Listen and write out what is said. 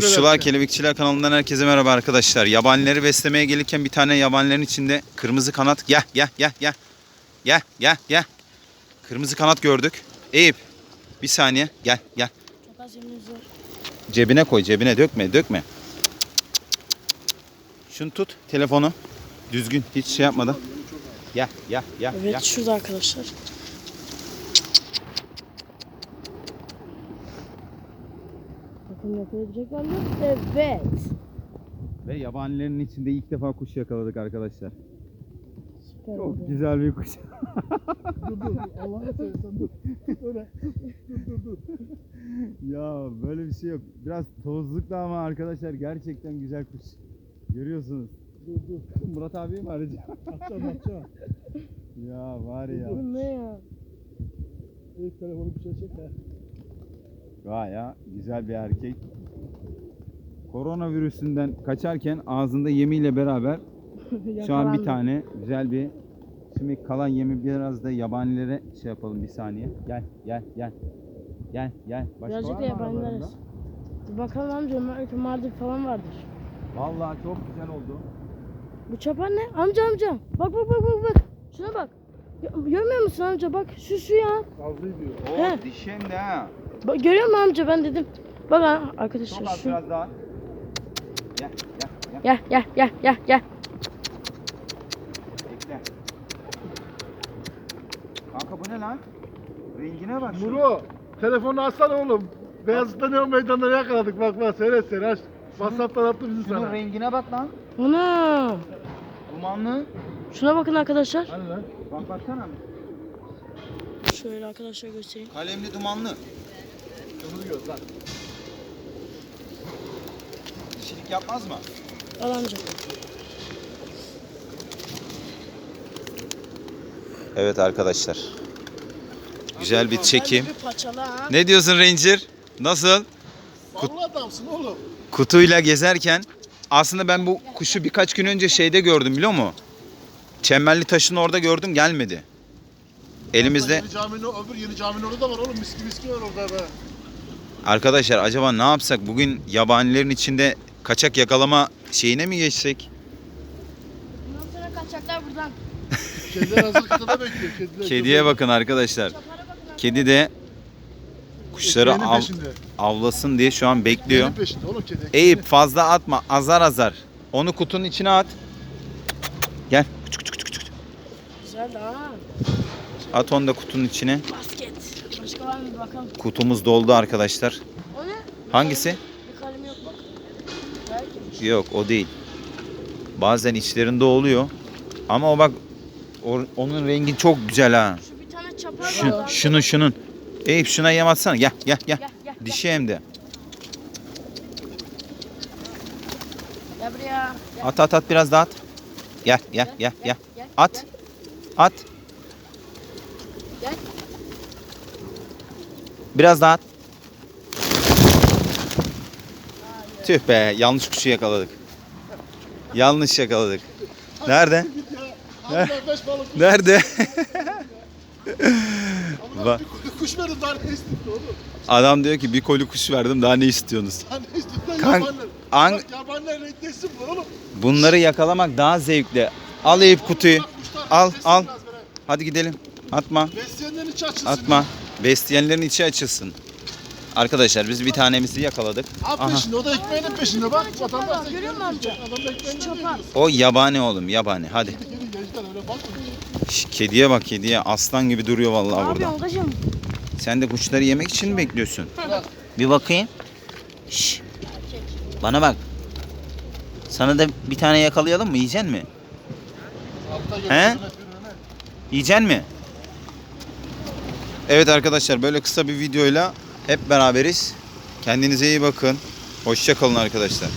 Kuşçular Kelebekçiler kanalından herkese merhaba arkadaşlar. Yabanileri beslemeye gelirken bir tane yabanilerin içinde kırmızı kanat gel gel gel gel. Gel gel gel. Kırmızı kanat gördük. Eyüp bir saniye gel gel. Çok az yemeğimiz var. Cebine koy cebine dökme dökme. Şunu tut telefonu. Düzgün hiç şey yapmadan. Gel gel gel Evet gel. şurada arkadaşlar. Bakın yakalayabilecekler mi? Evet. Ve yabanilerin içinde ilk defa kuş yakaladık arkadaşlar. Süper Çok oldu. güzel bir kuş. Dur dur Allah'ını seversen dur. Öyle. Dur dur dur. Ya böyle bir şey yok. Biraz tozlukta ama arkadaşlar gerçekten güzel kuş. Görüyorsunuz. Dur dur. Murat abi mi arayacağım? Atacağım atacağım. ya var ya. Bu ne ya? İlk telefonu bir şey çek ha. Gaya güzel bir erkek. Koronavirüsünden kaçarken ağzında yemiyle beraber şu an bir tane güzel bir Şimdi kalan yemi biraz da yabanilere şey yapalım bir saniye. Gel gel gel. Gel gel. Başka Birazcık var da mı yabanileriz. Bir bakalım amca belki Mardin falan vardır. Vallahi çok güzel oldu. Bu çapan ne? Amca amca. Bak bak bak bak bak. Şuna bak. Gö- Görmüyor musun amca? Bak şu şu ya. Fazlıyı diyor. O He. dişen de ha. Bak, görüyor musun amca ben dedim. Bak ha, Çok arkadaşlar az şu. biraz daha. Gel gel gel. Gel gel gel gel gel. Bekle. Kanka bu ne lan? Rengine bak. şu. Muro telefonu alsana oğlum. Beyazıt'ta ne yakaladık bak bak seyret seyret aç. WhatsApp'tan attı bizi Şunun sana. rengine bak lan. Ana. Dumanlı. Şuna bakın arkadaşlar. Hani lan? Bak baksana. Şöyle arkadaşlar göstereyim. Kalemli dumanlı. Kırmızı göz lan. Dişilik yapmaz mı? Al amca. Evet arkadaşlar. Güzel bir çekim. Bir paçalı ha. Ne diyorsun Ranger? Nasıl? Adamsın oğlum. Kutuyla gezerken aslında ben bu kuşu birkaç gün önce şeyde gördüm biliyor musun? Çemberli taşın orada gördüm gelmedi. Elimizde Yeni caminin öbür yeni caminin orada da var oğlum miski miski var orada be. Arkadaşlar acaba ne yapsak bugün yabanilerin içinde kaçak yakalama şeyine mi geçsek? Bundan sonra kaçacaklar buradan. Kediler hazır kıtada bekliyor. Kediler Kediye bakın arkadaşlar. Çapara bakın. Kedi de kuşları Ekmeğinin av, peşinde. avlasın diye şu an bekliyor. Ekmeğinin peşinde oğlum kedi. Eyüp fazla atma azar azar. Onu kutunun içine at. Gel. Küçük küçük küçük. küçük. Güzel de ha. At onu da kutunun içine. Basket. Başka var mı bakalım. Kutumuz doldu arkadaşlar. O ne? Hangisi? Bir kalem yok bak. Belki. Yok o değil. Bazen içlerinde oluyor. Ama o bak o- onun rengi çok güzel ha. Şu bir tane çapar Şu, var. şunun şunun. Eyüp şuna yem atsana. Gel gel gel. Gel gel. Dişi hem de. Gel buraya. Gel. At at at biraz daha at. Gel gel gel gel. At. At. Gel. Biraz daha. Tüh be yanlış kuşu yakaladık. Yanlış yakaladık. Nerede? Nerede? Bak. kuş- verdim daha ne istiyorsun oğlum? Adam diyor ki bir koli kuş verdim daha ne istiyorsunuz? Daha ne istiyorsun? Kank- Yabanlar. an- Bak yabanlar renklesin bu oğlum. Bunları yakalamak daha zevkli. Al Eyüp kutuyu. Al, al. Hadi gidelim. Atma. Besleyenlerin açılsın. Atma. Besleyenlerin içi açılsın. Arkadaşlar biz bir tanemizi yakaladık. Abi Aha. peşinde o da ekmeğinin peşinde bak. Vatandaş görüyor ekmeğinin musun amca? Adam ekmeğini Şu ne çapar. diyorsun? O yabani oğlum yabani. Hadi. Gelin gençler öyle bakma. Şş, kediye bak kediye. Aslan gibi duruyor vallahi Ne burada. kocam? Sen de kuşları yemek için mi bekliyorsun? Bir bakayım. Şş. Bana bak. Sana da bir tane yakalayalım mı? Yiyecek mi? Altta He? Yiyecek mi? Evet arkadaşlar böyle kısa bir videoyla hep beraberiz. Kendinize iyi bakın. Hoşça kalın arkadaşlar.